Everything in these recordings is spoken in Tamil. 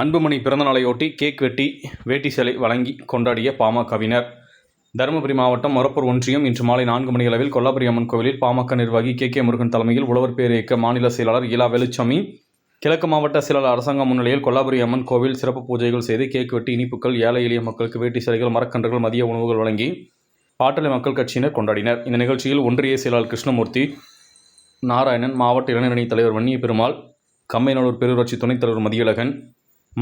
அன்புமணி பிறந்தநாளையொட்டி கேக் வெட்டி வேட்டி சிலை வழங்கி கொண்டாடிய பாமகவினர். தருமபுரி மாவட்டம் மொரப்பூர் ஒன்றியம் இன்று மாலை நான்கு மணியளவில் கொல்லாபுரி அம்மன் கோவிலில் பாமக நிர்வாகி கே. கே. முருகன் தலைமையில் உழவர் பேர் இயக்க மாநில செயலாளர் இலா வேலுச்சாமி கிழக்கு மாவட்ட செயலாளர் அரசாங்கம் முன்னிலையில் கொல்லாபுரி அம்மன் கோவில் சிறப்பு பூஜைகள் செய்து கேக் வெட்டி இனிப்புகள் ஏழை எளிய மக்களுக்கு வேட்டி சிலைகள் மரக்கன்றுகள் மதிய உணவுகள் வழங்கி பாட்டாளி மக்கள் கட்சியினர் கொண்டாடினர். இந்த நிகழ்ச்சியில் ஒன்றிய செயலாளர் கிருஷ்ணமூர்த்தி நாராயணன் மாவட்ட இளைஞரணி தலைவர் வன்னிய பெருமாள் கம்மையனூர் பேரூராட்சி துணைத் தலைவர் மதியழகன்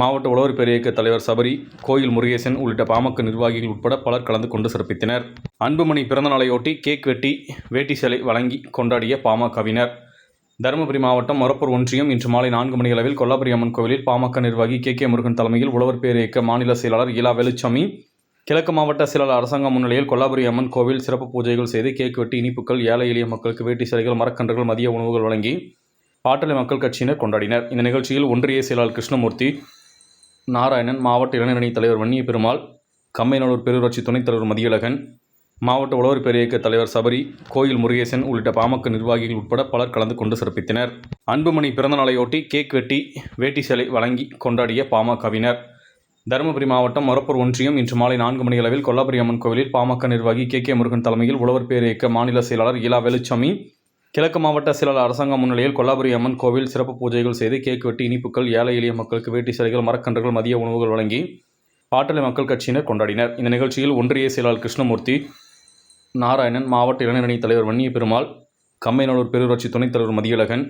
மாவட்ட உழவர் பேரியக்க தலைவர் சபரி கோயில் முருகேசன் உள்ளிட்ட பாமக நிர்வாகிகள் உட்பட பலர் கலந்து கொண்டு சிறப்பித்தனர். அன்புமணி பிறந்தநாளையொட்டி கேக் வெட்டி வேட்டி சிலை வழங்கி கொண்டாடிய பாமகவினர். தருமபுரி மாவட்டம் மொரப்பூர் ஒன்றியம் இன்று மாலை நான்கு மணியளவில் கொல்லாபுரி அம்மன் கோவிலில் பாமக நிர்வாகி கே. கே. முருகன் தலைமையில் உழவர் பேரியக்க மாநில செயலாளர் இலா வேலுச்சாமி கிழக்கு மாவட்ட செயலாளர் அரசாங்கம் முன்னிலையில் கொல்லாபுரி அம்மன் கோவில் சிறப்பு பூஜைகள் செய்து கேக் வெட்டி இனிப்புகள் ஏழை எளிய மக்களுக்கு வேட்டி சிலைகள் மரக்கன்றுகள் மதிய உணவுகள் வழங்கி பாட்டாளி மக்கள் கட்சியினர் கொண்டாடினர். இந்த நிகழ்ச்சியில் ஒன்றிய செயலாளர் கிருஷ்ணமூர்த்தி நாராயணன் மாவட்ட இளைஞரணி தலைவர் வன்னிய பெருமாள் கம்மைநல்லூர் பேரூராட்சி துணைத் தலைவர் மதியழகன் மாவட்ட உழவர் பேரியக்க தலைவர் சபரி கோயில் முருகேசன் உள்ளிட்ட பாமக நிர்வாகிகள் உட்பட பலர் கலந்து கொண்டு சிறப்பித்தனர். அன்புமணி பிறந்தநாளையொட்டி கேக் வெட்டி வேட்டி சேலை வழங்கி கொண்டாடிய பாமகவினர். தருமபுரி மாவட்டம் மொரப்பூர் ஒன்றியம் இன்று மாலை நான்கு மணி அளவில் கொல்லாபுரி அம்மன் கோவிலில் பாமக நிர்வாகி கே கே முருகன் தலைமையில் உழவர் பேரியக்க மாநில செயலாளர் இலா வேலுச்சாமி கிழக்கு மாவட்ட செயலாளர் அரசாங்கம் முன்னிலையில் கொல்லாபுரி அம்மன் கோவில் சிறப்பு பூஜைகள் செய்து கேக் வெட்டி இனிப்புகள் ஏழை எளிய மக்களுக்கு வேட்டி சிலைகள் மரக்கன்றுகள் மதிய உணவுகள் வழங்கி பாட்டாளி மக்கள் கட்சியினர் கொண்டாடினர். இந்த நிகழ்ச்சியில் ஒன்றிய செயலாளர் கிருஷ்ணமூர்த்தி நாராயணன் மாவட்ட இளைஞரணி தலைவர் வன்னிய பெருமாள் கம்மைநல்லூர் பேரூராட்சி துணைத் தலைவர் மதியழகன்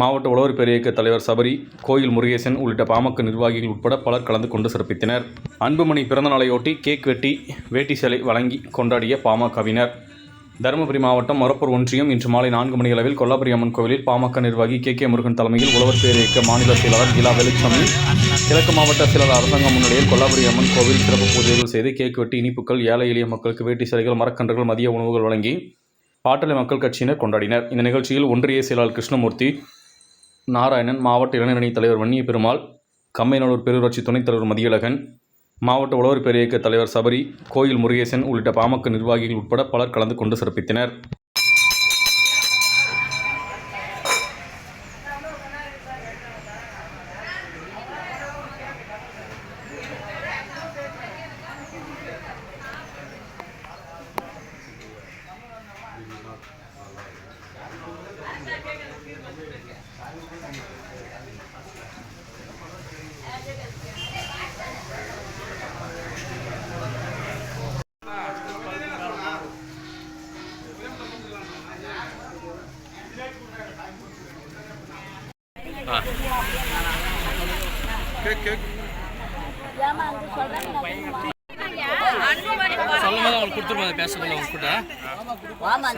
மாவட்ட உழவர் பேரியக்க தலைவர் சபரி கோயில் முருகேசன் உள்ளிட்ட பாமக நிர்வாகிகள் உட்பட பலர் கலந்து கொண்டு சிறப்பித்தனர். அன்புமணி பிறந்தநாளையொட்டி கேக் வெட்டி வேட்டி சிலை வழங்கி கொண்டாடிய பாமகவினர். தருமபுரி மாவட்டம் மொரப்பூர் ஒன்றியம் இன்று மாலை நான்கு மணியளவில் கொல்லாபுரி அம்மன் கோவிலில் பாமக நிர்வாகி கே. கே. முருகன் தலைமையில் உழவர் பேர் இயக்க மாநில செயலாளர் இலா வெளிச்சாமி கிழக்கு மாவட்ட செயலாளர் அரசாங்கம் முன்னிலையில் கொல்லாபுரி அம்மன் கோவில் சிறப்பு பூஜைகள் செய்து கேக் வெட்டி இனிப்புகள் ஏழை எளிய மக்களுக்கு வேட்டி சிலைகள் மரக்கன்றுகள் மதிய உணவுகள் வழங்கி பாட்டாளி மக்கள் கட்சியினர் கொண்டாடினர். இந்த நிகழ்ச்சியில் ஒன்றிய செயலாளர் கிருஷ்ணமூர்த்தி நாராயணன் மாவட்ட இளைஞரணி தலைவர் வன்னிய பெருமாள் கம்மையனூர் பேரூராட்சி துணைத் தலைவர் மதியழகன் மாவட்ட உழவர் பேரியக்க தலைவர் சபரி கோயில் முருகேசன் உள்ளிட்ட பாமக நிர்வாகிகள் உட்பட பலர் கலந்து கொண்டு சிறப்பித்தனர். சொல்லும் போது அவங்களுக்கு கொடுத்துருவோம் பேசக்குள்ள அவங்க கூட.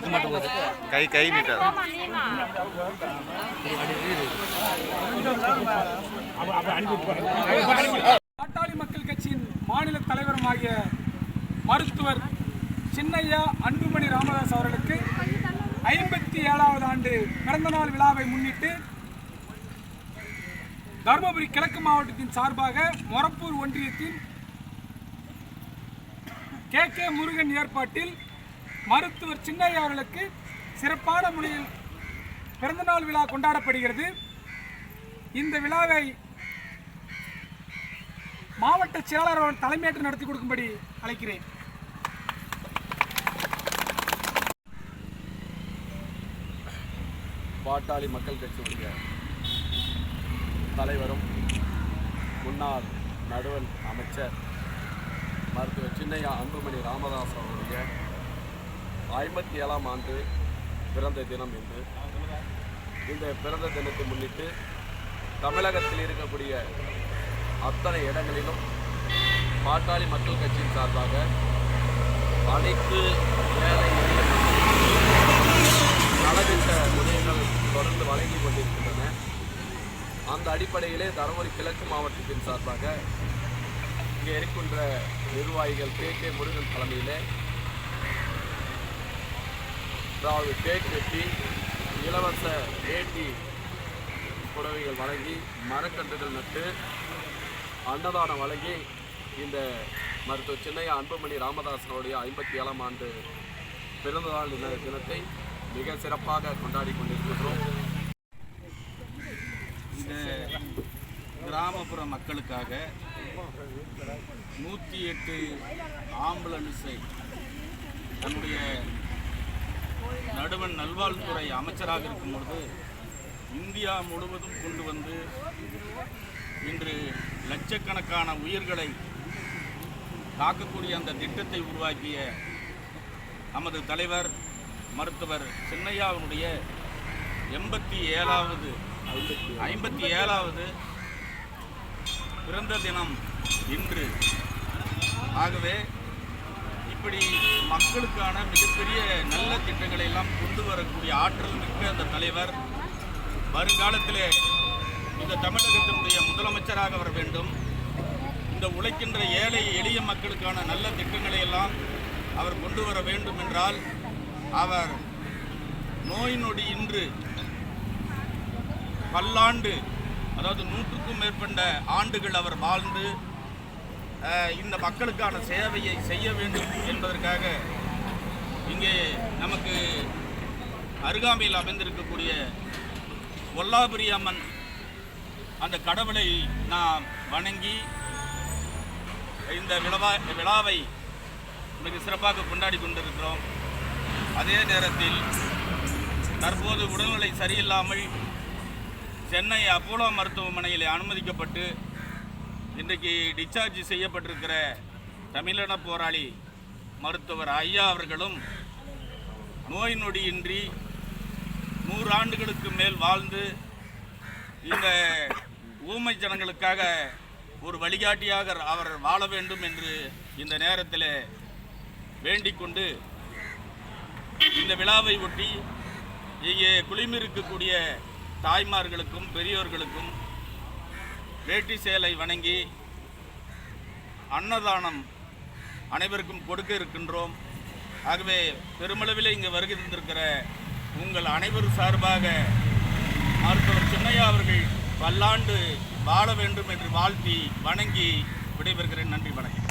மட்டும் போகுது கை கை நீட்டார் பாட்டாளி மக்கள் கட்சியின் மாநில தலைவருமாகிய மருத்துவர் சின்னையா அன்புமணி ராமதாஸ் அவர்களுக்கு ஐம்பத்தி ஏழாவது ஆண்டு பிறந்தநாள் விழாவை முன்னிட்டு தருமபுரி கிழக்கு மாவட்டத்தின் சார்பாக மொரப்பூர் ஒன்றியத்தின் கே கே முருகன் ஏற்பாட்டில் மருத்துவர் சின்னையா அவர்களுக்கு சிறப்பான முறையில் பிறந்தநாள் விழா கொண்டாடப்படுகிறது. இந்த விழாவை மாவட்ட செயலாளர் அவர்கள் தலைமையேற்று நடத்தி கொடுக்கும்படி அழைக்கிறேன். பாட்டாளி மக்கள் கட்சியுடைய தலைவரும் முன்னாள் நடுவன் அமைச்சர் மருத்துவர் சின்னையா அன்புமணி ராமதாஸ் அவருடைய ஐம்பத்தி ஏழாம் ஆண்டு பிறந்த தினம் என்று இந்த பிறந்த தினத்தை முன்னிட்டு தமிழகத்தில் இருக்கக்கூடிய அத்தனை இடங்களிலும் பாட்டாளி மக்கள் கட்சியின் சார்பாக அனைத்து ஏழை எளிய நலத்திட்ட உதவிகள் தொடர்ந்து வழங்கி கொண்டிருக்கின்றன. அந்த அடிப்படையிலே தருமபுரி கிழக்கு மாவட்டத்தின் சார்பாக இங்கே இருக்கின்ற நிர்வாகிகள் கே கே முருகன் தலைமையிலே அதாவது கேக் வெட்டி இலவச வேட்டி புடவைகள் வழங்கி மரக்கன்றுகள் நட்டு அன்னதானம் வழங்கி இந்த மருத்துவ சின்னையா அன்புமணி ராமதாசனுடைய ஐம்பத்தி ஏழாம் ஆண்டு பிறந்தநாள் தினத்தை மிக சிறப்பாக கொண்டாடி கொண்டிருக்கின்றோம் இந்த கிராமப்புற மக்களுக்காக நூற்றி எட்டு ஆம்புலன்ஸை தன்னுடைய நடுவன் நல்வாழ்வுத்துறை அமைச்சராக இருக்கும் பொழுது இந்தியா முழுவதும் கொண்டு வந்து இன்று லட்சக்கணக்கான உயிர்களை காக்கக்கூடிய அந்த திட்டத்தை உருவாக்கிய நமது தலைவர் மருத்துவர் சின்னையாவினுடைய எண்பத்தி ஏழாவது ஐம்பத்தி ஏழாவது பிறந்த தினம் இன்று. ஆகவே இப்படி மக்களுக்கான மிகப்பெரிய நல்ல திட்டங்களை எல்லாம் கொண்டு வரக்கூடிய ஆற்றல் மிக்க அந்த தலைவர் வருங்காலத்திலே இந்த தமிழகத்தினுடைய முதலமைச்சராக வர வேண்டும். இந்த உழைக்கின்ற ஏழை எளிய மக்களுக்கான நல்ல திட்டங்களை எல்லாம் அவர் கொண்டு வர வேண்டும் என்றால் அவர் நோய் நொடி இன்று பல்லாண்டு அதாவது நூற்றுக்கும் மேற்பட்ட ஆண்டுகள் அவர் வாழ்ந்து இந்த மக்களுக்கான சேவையை செய்ய வேண்டும் என்பதற்காக இங்கே நமக்கு அருகாமையில் அமைந்திருக்கக்கூடிய ஒல்லாபுரி அம்மன் அந்த கடவுளை நாம் வணங்கி இந்த விழா விழாவை மிக சிறப்பாக கொண்டாடி கொண்டிருக்கிறோம். அதே நேரத்தில் தற்போது உடல்நிலை சரியில்லாமல் சென்னை அப்போலோ மருத்துவமனையில் அனுமதிக்கப்பட்டு இன்றைக்கு டிஸ்சார்ஜ் செய்யப்பட்டிருக்கிற தமிழின போராளி மருத்துவர் ஐயா அவர்களும் நோய் நொடியின்றி நூறு ஆண்டுகளுக்கு மேல் வாழ்ந்து இந்த ஊமை ஜனங்களுக்காக ஒரு வழிகாட்டியாக அவர் வாழ வேண்டும் என்று இந்த நேரத்தில் வேண்டிக் கொண்டு இந்த விழாவை ஒட்டி இங்கே குளிமிருக்கக்கூடிய தாய்மார்களுக்கும் பெரியோர்களுக்கும் வேட்டி சேலை வணங்கி அன்னதானம் அனைவருக்கும் கொடுக்க இருக்கின்றோம். ஆகவே பெருமளவில் இங்கு வருகை தந்திருக்கிற உங்கள் அனைவரும் சார்பாக மருத்துவர் சின்னையா அவர்கள் பல்லாண்டு வாழ வேண்டும் என்று வாழ்த்தி வணங்கி விடைபெறுகிறேன். நன்றி வணக்கம்.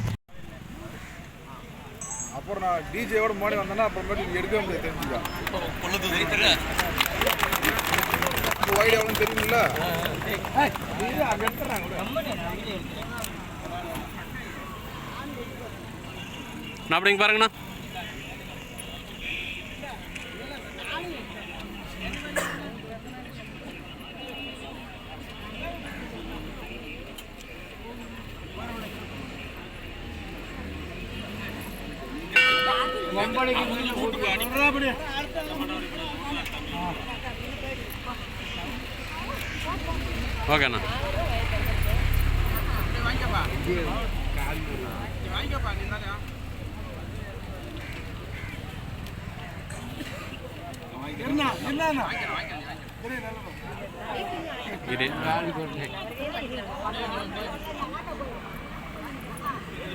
அப்புறம் நான் டிஜேவோட முன்னாடி வந்தேன்னா அப்புறமேட்டு நீ எடுக்க முடியாது தெரிஞ்சுக்கா. தெரியல ஒய்டு எவ்வளோ தெரியுமில்ல நான் அப்படிங்க பாருங்கண்ணா ஓகேண்ணா. இது.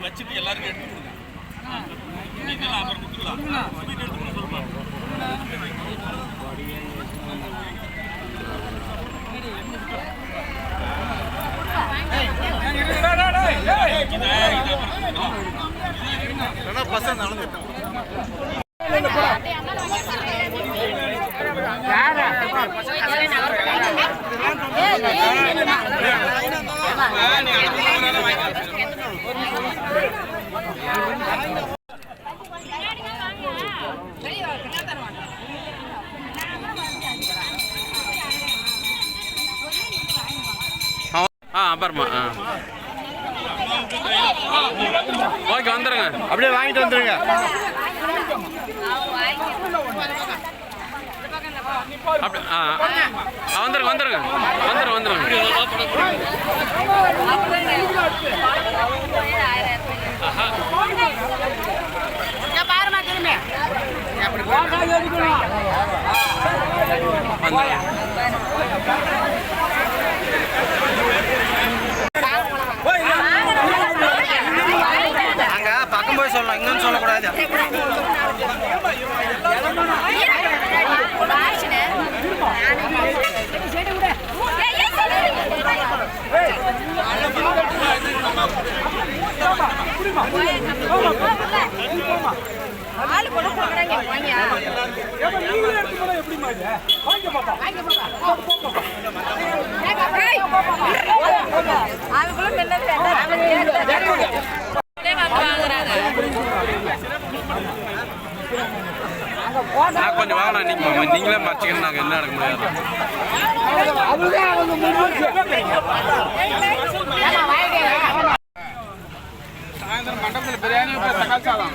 வச்சுட்டு எல்லாருக்கும் எடுத்து கொடுங்க அப்புறம் கொடுத்துக்கலாம் ஸ்வீட் எடுத்து கொடுக்க சொல்லுங்க ஆ அப்புறமா ஆ. அப்படியே வாங்கிட்டு வந்துருங்க. அப்படி வந்துருங்க வந்துருங்க. வந்துருங்க வந்துருங்க. அங்க பக்கம் போய் சொல்லலாம் இங்கன்னு சொல்லக்கூடாது போமா ஆளு கூட போடுறாங்க வாங்க ஏப்பா நீங்களே எடுத்து போனா எப்படிம்மா இது வாங்க பாப்பா அதுக்குள்ள நான் கொஞ்சம் வாங்கினா நீங்க நீங்களே மறைச்சிக்கணும் நாங்கள் என்ன நடக்க முடியாது. சாயந்தரம் மண்டபத்தில் பிரியாணி தக்காளி சாதம்.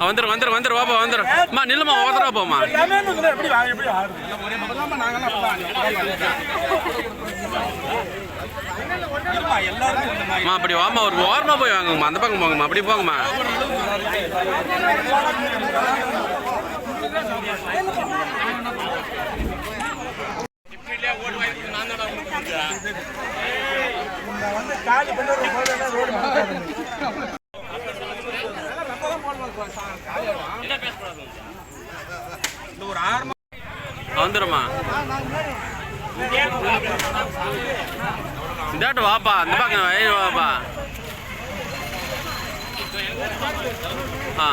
வந்துடும் வந்துடும் வந்துடும் வாப்பா வந்துடும் அம்மா நில்லுமா ஓதரா போமா அம்மா அப்படி வாமா ஒரு ஓரமா போய் வாங்குங்கம்மா அந்த பக்கம் போங்கம்மா அப்படி போங்கம்மா. வந்துடும்மா இதாட்டு வாப்பா அந்த பக்கம் வயல் வாப்பா. ஆ.